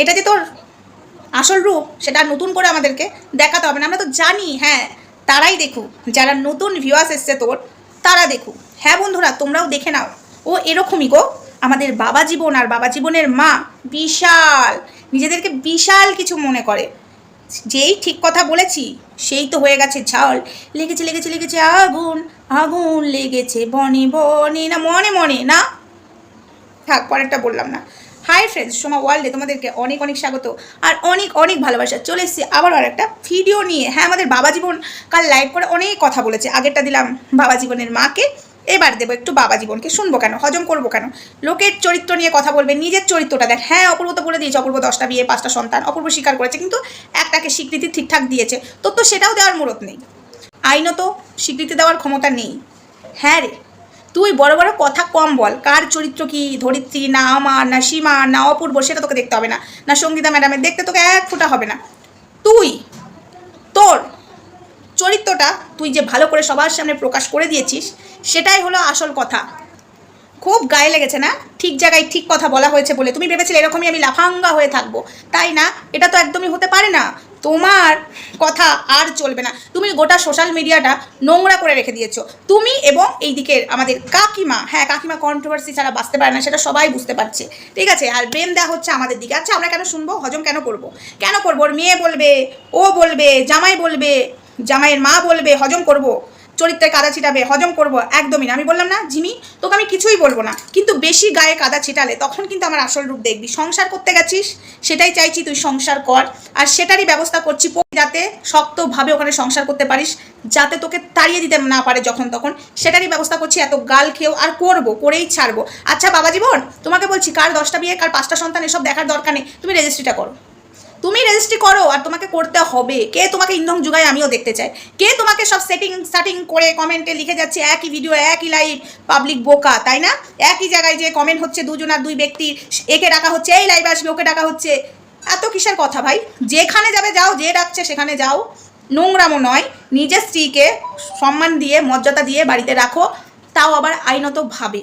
এটা যে তোর আসল রূপ, সেটা নতুন করে আমাদেরকে দেখাতে হবে না। আমরা তো জানি হ্যাঁ তারাই দেখুক। যারা নতুন ভিউয়ার্স এসছে তোর, তারা দেখুক। হ্যাঁ বন্ধুরা, তোমরাও দেখে নাও। ও এরকমই গো, আমাদের বাবা জীবন আর বাবা জীবনের মা বিশাল, নিজেদেরকে বিশাল কিছু মনে করে। যেই ঠিক কথা বলেছি, সেই তো হয়ে গেছে ঝাল। লেগেছে লেগেছে লেগেছে আগুন আগুন লেগেছে বনে বনে, না মনে মনে, না? থাক, পরেরটা বললাম না। হাই ফ্রেন্ডস সোমা ওয়ার্ল্ডে তোমাদেরকে অনেক অনেক স্বাগত আর অনেক অনেক ভালোবাসা। চলে এসেছি আবার আর একটা ভিডিও নিয়ে। হ্যাঁ আমাদের বাবা জীবন কাল লাইভ করে অনেক কথা বলেছে। আগেরটা দিলাম বাবা জীবনের মাকে। এবার দেবো একটু বাবা জীবনকে শুনব কেন, হজম করব কেন? লোকের চরিত্র নিয়ে কথা বলবে, নিজের চরিত্রটা দেখ। হ্যাঁ অপূর্ব তো বলে দিয়েছে, অপূর্ব দশটা বিয়ে, পাঁচটা সন্তান, অপূর্ব স্বীকার করেছে, কিন্তু একটাকে স্বীকৃতি ঠিকঠাক দিয়েছে। তোর তো সেটাও দেওয়ার মুরত নেই। আইনত স্বীকৃতি দেওয়ার ক্ষমতা নেই। হ্যাঁ রে। তুই বড় বড় কথা কম বল। কার চরিত্র কি? ধরিত্রী না আমার, না সীমা, না অপূর্ব, সেটা তোকে দেখতে হবে না। না সঙ্গীতা ম্যাডামের, দেখতে তোকে এক ফোঁটা হবে না। তুই, তোর চরিত্রটা তুই যে ভালো করে সবার সামনে প্রকাশ করে দিয়েছিস, সেটাই হলো আসল কথা। খুব গায়ে লেগেছে না? ঠিক জায়গায় ঠিক কথা বলা হয়েছে বলে। তুমি ভেবেছিলে এরকমই আমি লাফাঙ্গা হয়ে থাকব। তাই না? এটা তো একদমই হতে পারে না। তোমার কথা আর চলবে না। তুমি গোটা সোশ্যাল মিডিয়াটা নোংরা করে রেখে দিয়েছ। তুমি এবং এই দিকের আমাদের কাকিমা হ্যাঁ কাকিমা কন্ট্রোভার্সি ছাড়া বাঁচতে পারে না, সেটা সবাই বুঝতে পারছে। ঠিক আছে? আর ব্রেম দেওয়া হচ্ছে আমাদের দিকে। আচ্ছা আমরা কেন শুনব? হজম কেন করব? কেন করব? ওর মেয়ে বলবে, ও বলবে, জামাই বলবে, জামাইয়ের মা বলবে, হজম করব? চরিত্রে কাদা ছিটাবে, হজম করব, একদমই না। আমি বললাম, না, জিমি, তোকে আমি কিছুই বলব না। কিন্তু বেশি গায়ে কাদা ছিটালে তখন কিন্তু আমার আসল রূপ দেখবি। সংসার করতে গেছিস, সেটাই চাইছি তুই সংসার কর। আর সেটারই ব্যবস্থা করছি যাতে শক্তভাবে ওখানে সংসার করতে পারিস, যাতে তোকে তাড়িয়ে দিতে না পারে যখন তখন। সেটারই ব্যবস্থা করছি, এত গাল খেয়েও আর করব, করেই ছাড়বো। আচ্ছা বাবা জীবন তোমাকে বলছি, কার দশটা বিয়ে, কার পাঁচটা সন্তান, এসব দেখার দরকার নেই। তুমি রেজিস্ট্রিটা করো। তুমি রেজিস্ট্রি করো আর তোমাকে করতে হবে। কে তোমাকে ইন্ধন যুগায় আমিও দেখতে চাই। কে তোমাকে সব সেটিং সেটিং করে কমেন্টে লিখে যাচ্ছে, একই ভিডিও একই লাইভ পাবলিক বোকা, তাই না? একই জায়গায় যে কমেন্ট হচ্ছে দুজন আর দুই ব্যক্তির একে ডাকা হচ্ছে, এই লাইভে আসবে, ওকে ডাকা হচ্ছে। এত কিসের কথা ভাই? যেখানে যাবে যাও, যে ডাকছে সেখানে যাও। নোংরামো নয়, নিজের স্ত্রীকে সম্মান দিয়ে, মর্যাদা দিয়ে বাড়িতে রাখো। তাও আবার আইনত ভাবে।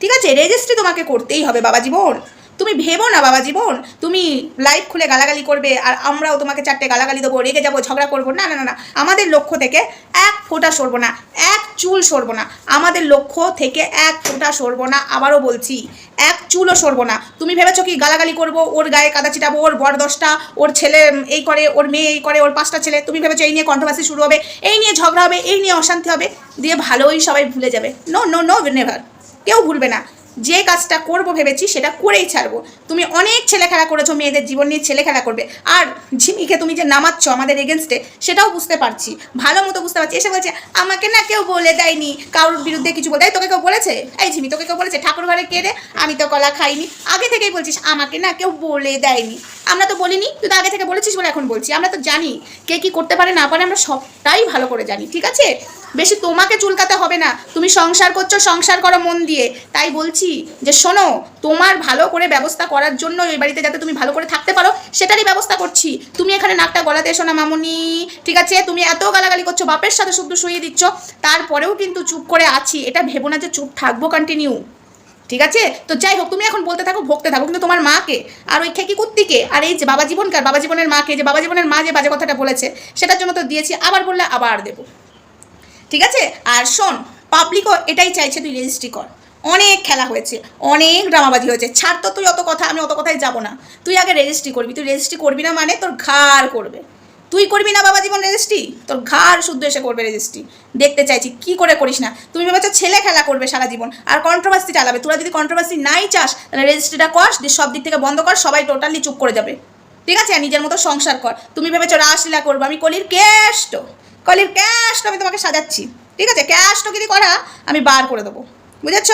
ঠিক আছে? রেজিস্ট্রি তোমাকে করতেই হবে বাবা জীবন তুমি ভেবো না বাবা জীবন। তুমি লাইভ খুলে গালাগালি করবে আর আমরাও তোমাকে চারটে গালাগালি দেবো, রেগে যাব, ঝগড়া করব। না না না না। আমাদের লক্ষ্য থেকে এক ফোঁটা সরবো না, এক চুল সরবো না। আমাদের লক্ষ্য থেকে এক ফোঁটা সরবো না, আবারও বলছি, এক চুলও সরবো না। তুমি ভেবেছো কি গালাগালি করব, ওর গায়ে কাদা ছিটাবো, ওর বর দশটা, ওর ছেলে এই করে, ওর মেয়ে এই করে, ওর পাঁচটা ছেলে। তুমি ভেবেছো এই নিয়ে কন্ট্রোভার্সি শুরু হবে, এই নিয়ে ঝগড়া হবে, এই নিয়ে অশান্তি হবে। দিয়ে ভালোই সবাই ভুলে যাবে। নো নো নো নেভার কেউ ভুলবে না। যে কাজটা করব ভেবেছি সেটা করেই ছাড়বো। তুমি অনেক ছেলে খেলা করেছ, মেয়েদের জীবন নিয়ে ছেলে খেলা করবে। আর ঝিমিকে তুমি যে নামাচ্ছ আমাদের এগেনস্টে সেটাও বুঝতে পারছি। ভালো মতো বুঝতে পারছি। এসে বলছে, আমাকে না কেউ বলে দেয়নি। কারোর বিরুদ্ধে কিছু বলে তোকে কেউ বলেছে? এই ঝিমি তোকে কেউ বলেছে? ঠাকুর ঘরে কে রে? আমি তো কলা খাইনি। আগে থেকেই বলছিস, আমাকে না কেউ বলে দেয়নি। আমরা তো বলিনি, তুই তো আগে থেকে বলেছিস বলে এখন বলছি। আমরা তো জানি কে কি করতে পারে, না পারে, আমরা সবটাই ভালো করে জানি। ঠিক আছে? বেশি তোমাকে চুলকাতে হবে না। তুমি সংসার করছ, সংসার করো মন দিয়ে। তাই বলছি যে শোনো, তোমার ভালো করে ব্যবস্থা করার জন্য ওই বাড়িতে যাতে তুমি ভালো করে থাকতে পারো, সেটারই ব্যবস্থা করছি। তুমি এখানে নাকটা গলাতে এসো না, মামুনি। ঠিক আছে? তুমি এত গালাগালি করছ, বাপের সাথে শুদ্ধ শুয়ে দিচ্ছ। তারপরেও কিন্তু চুপ করে আছি। এটা ভেবো না যে চুপ থাকব কন্টিনিউ ঠিক আছে? তো যাই হোক, তুমি এখন বলতে থাকো, ভোগতে থাকো। কিন্তু তোমার মাকে, আর ওই খেকি কুত্তিকে, আর এই যে বাবা জীবনকার, বাবা জীবনের মাকে, যে বাবা জীবনের মা যে বাজে কথাটা বলেছে, সেটার জন্য তো দিয়েছি, আবার বললে আবার দেবো। ঠিক আছে? আর শোন, পাবলিকও এটাই চাইছে তুই রেজিস্ট্রি কর। অনেক খেলা হয়েছে, অনেক ড্রামাবাজি হয়েছে। ছাড় তো তুই অত কথা, আমি অত কথায় যাব না। তুই আগে রেজিস্ট্রি করবি, তুই রেজিস্ট্রি করবি না মানে তোর ঘাড় করবে। তুই করবি না বাবা জীবন রেজিস্ট্রি? তোর ঘাড় শুদ্ধ এসে করবে রেজিস্ট্রি। দেখতে চাইছি, কি করে করিস না? তুমি ভেবেছো ছেলে খেলা করবে সারা জীবন, আর কন্ট্রোভার্সি চালাবে। তোরা যদি কন্ট্রোভার্সি নাই চাস, তাহলে রেজিস্ট্রিটা কর সব দিক থেকে বন্ধ কর, সবাই টোটালি চুপ করে যাবে। ঠিক আছে? নিজের মতো সংসার কর। তুমি ভেবেছো রাসলীলা করব, আমি কলির কেষ্ট। কলির ক্যাশ আমি তোমাকে সাজাচ্ছি। ঠিক আছে? ক্যাশ টকিরি করা, আমি বার করে দেবো। বুঝেছ?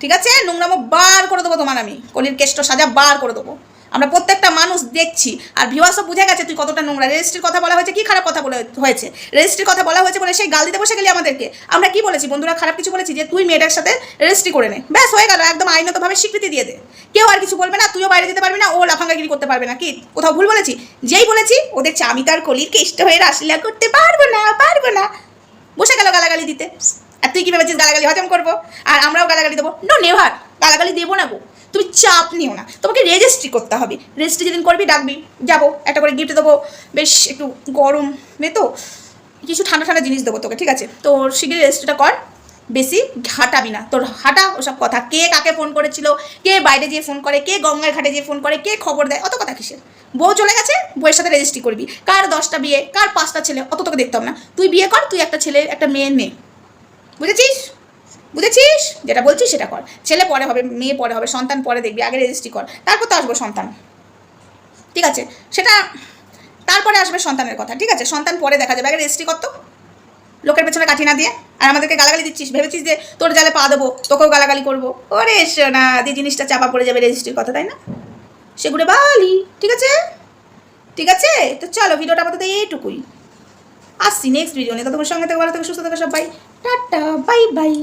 ঠিক আছে? নোংরামো বার করে দেবো তোমার আমি। কলির কেষ্ট সাজা বার করে দেবো। আমরা প্রত্যেকটা মানুষ দেখছি। আর ভিউয়ার্সও বুঝে গেছে তুই কতটা নোংরা। রেজিস্ট্রির কথা বলা হয়েছে, কি খারাপ কথা বলে হয়েছে? রেজিস্ট্রির কথা বলা হয়েছে বলে সেই গাল দিতে বসে গেলি আমাদেরকে। আমরা কি বলেছি? বন্ধুরা, খারাপ কিছু বলেছি যে তুই মেয়েটার সাথে রেজিস্ট্রি করে নে। ব্যাস, হয়ে গেল, একদম আইনতভাবে স্বীকৃতি দিয়ে দে। কেউ আর কিছু বলবে না, তুইও বাইরে যেতে পারবি না, ও লাফাঙ্গাগিরি করতে পারবে না। কি? কোথাও ভুল বলেছি? যেই বলেছি, ও দেখছে আমি তার কলির কেষ্ট হয়ে রাসলীলা করতে পারব না পারব না। বসে গেল গালাগালি দিতে। আর তুই কি ভেবেছিস গালাগালি হজম করব? আর আমরাও গালাগালি দেবো? নো নেভার গালাগালি দেবো না গো। তুমি চাপ নিও না। তোমাকে রেজিস্ট্রি করতে হবে। রেজিস্ট্রি যেদিন করবি ডাকবি, যাব, একটা করে গিফট দেবো। বেশ, একটু গরম তো? কিছু ঠান্ডা ঠান্ডা জিনিস দেবো তোকে, ঠিক আছে? তো শিগগিরই রেজিস্ট্রিটা কর। বেশি হাঁটাবি না। তোর হাঁটা ওসব কথা। কে কাকে ফোন করেছিল? কে বাইরে যেয়ে ফোন করে? কে গঙ্গার ঘাটে যেয়ে ফোন করে? কে খবর দেয়? অত কথা কিসের? বউ চলে গেছে, বউয়ের সাথে রেজিস্ট্রি করবি। কার দশটা বিয়ে? কার পাঁচটা ছেলে? অত তোকে দেখতে হবে না। তুই বিয়ে কর, তুই একটা ছেলে একটা মেয়ে। নে বুঝেছিস? বুঝেছিস? যেটা বলছিস সেটা কর। ছেলে পরে হবে, মেয়ে পরে হবে, সন্তান পরে দেখবি, আগে রেজিস্ট্রি কর। তারপর তো আসব সন্তান। ঠিক আছে? সেটা তারপরে আসবে সন্তানের কথা, ঠিক আছে? সন্তান পরে দেখা যাবে, আগে রেজিস্ট্রি কর তো। লোকের পেছনে কাঠি না দিয়ে। আর আমাদেরকে গালাগালি দিচ্ছিস, ভেবেছিস যে তোর জালে পা দেবো, তোকেও গালাগালি করব। ওরে না দিয়ে জিনিসটা চাপা পড়ে যাবে রেজিস্ট্রির কথা, তাই না? সেগুলো বালি, ঠিক আছে? ঠিক আছে? তো চলো, ভিডিওটা আপাতত এইটুকুই। আসছি নেক্সট ভিডিও নিয়ে। তোমার সঙ্গে থেকে, ভালো থেকে, সুস্থ থেকে সবাই। Tata bye bye